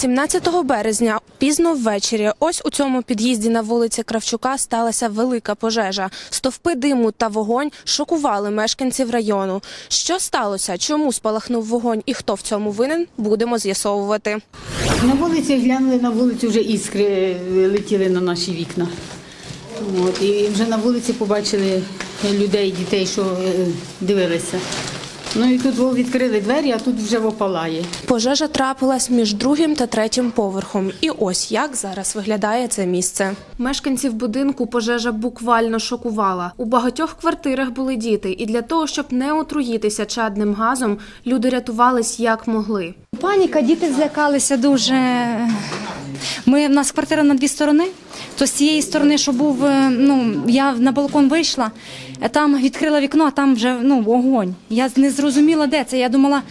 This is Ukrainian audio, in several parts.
17 березня пізно ввечері ось у цьому під'їзді на вулиці Кравчука сталася велика пожежа. Стовпи диму та вогонь шокували мешканців району. Що сталося? Чому спалахнув вогонь і хто в цьому винен? Будемо з'ясовувати. На вулиці глянули на вулицю, вже іскри е, летіли на наші вікна. От, і вже на вулиці побачили людей, дітей, що е, дивилися. Ну і тут відкрили двері, а тут вже вопалає. Пожежа трапилась між другим та третім поверхом. І ось як зараз виглядає це місце. Мешканців будинку пожежа буквально шокувала. У багатьох квартирах були діти, і для того, щоб не отруїтися чадним газом, люди рятувались як могли. Паніка, діти злякалися дуже. Ми, в нас квартира на дві сторони. То з цієї сторони, що був, е, ну, я на балкон вийшла, е, там відкрила вікно, а там вже ну, вогонь. Я не зрозуміла, де це. Я думала,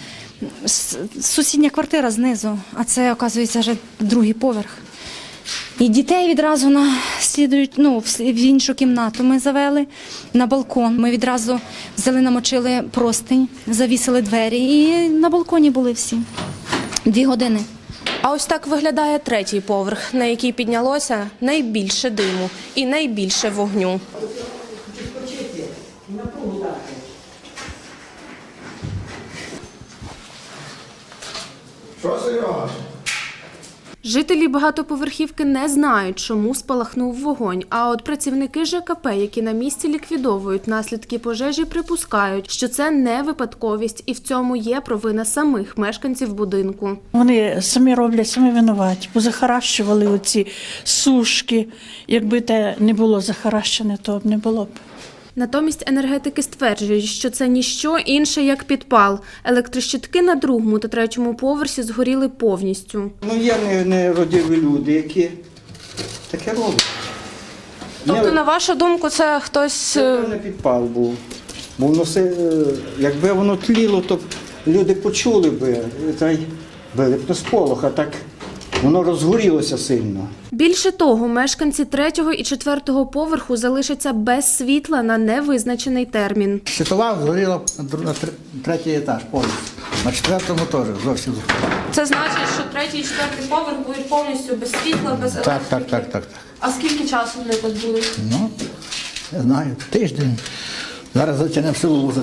сусідня квартира знизу, а це, оказується, вже другий поверх. І дітей відразу на слідують, ну, в іншу кімнату ми завели на балкон. Ми відразу взяли, намочили простинь, завісили двері і на балконі були всі. Дві години. А ось так виглядає третій поверх, на який піднялося найбільше диму і найбільше вогню. Що, Серега? Жителі багатоповерхівки не знають, чому спалахнув вогонь. А от працівники ЖКП, які на місці ліквідовують наслідки пожежі, припускають, що це не випадковість, і в цьому є провина самих мешканців будинку. Вони самі роблять, самі винуваті, позахаращували оці сушки. Якби те не було захаращене, то б не було б. Натомість енергетики стверджують, що це ніщо інше як підпал. Електрощитки на другому та третьому поверсі згоріли повністю. Ну є не- нерадиві люди, які таке роблять. Тобто, на вашу думку, це хтось Це не підпал був. Бо воно все, е, якби воно тліло, то б люди почули би, е, та й били б на сполох, а так воно розгорілося сильно. Більше того, мешканці третього і четвертого поверху залишаться без світла на невизначений термін. Щитова згоріла на третій етаж повністю. На четвертому теж зовсім. Це значить, що третій і четвертий поверх будуть повністю без світла, без Так, так, так, так, так. А скільки часу вони тут будуть? Ну, не знаю, тиждень. Зараз затягнемо село,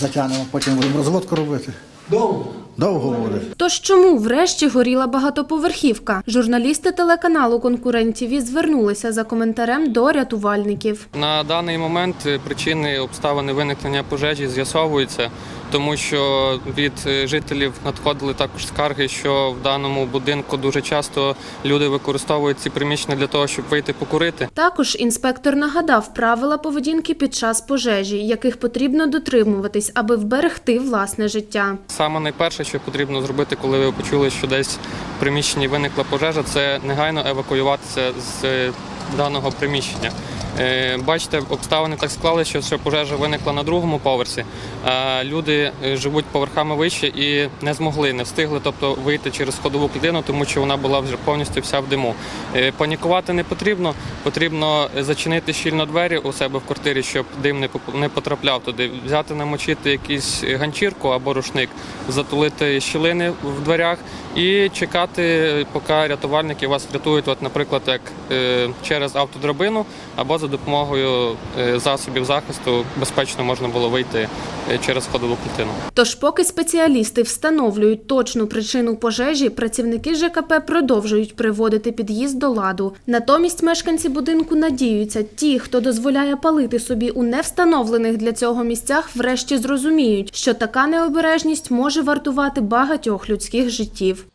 затягнемо, потім будемо розводку робити. Довго? Довго буде. Тож чому врешті горіла багатоповерхівка? Журналісти телеканалу Конкурент ТІВІ звернулися за коментарем до рятувальників. На даний момент причини обставини виникнення пожежі з'ясовуються, тому що від жителів надходили також скарги, що в даному будинку дуже часто люди використовують ці приміщення для того, щоб вийти покурити. Також інспектор нагадав правила поведінки під час пожежі, яких потрібно дотримуватись, аби вберегти власне життя. Саме найперше, що потрібно зробити, коли ви почули, що десь в приміщенні виникла пожежа, це негайно евакуюватися з даного приміщення. Е, Бачите, обставини так склалися, що пожежа виникла на другому поверсі. А люди е, живуть поверхами вище і не змогли, не встигли, тобто вийти через сходову клітину, тому що вона була вже повністю вся в диму. Е, Панікувати не потрібно. Потрібно зачинити щільно двері у себе в квартирі, щоб дим не потрапляв туди. Взяти намочити якийсь ганчірку або рушник, затулити щілини в дверях і чекати, поки рятувальники вас врятують, от, наприклад, як е, через автодрабину або за допомогою е, засобів захисту безпечно можна було вийти е, через ходову клітину. Тож, поки спеціалісти встановлюють точну причину пожежі, працівники ЖКП продовжують приводити під'їзд до ладу. Натомість мешканці будинку надіються, ті, хто дозволяє палити собі у невстановлених для цього місцях, врешті зрозуміють, що така необережність може вартувати багатьох людських життів.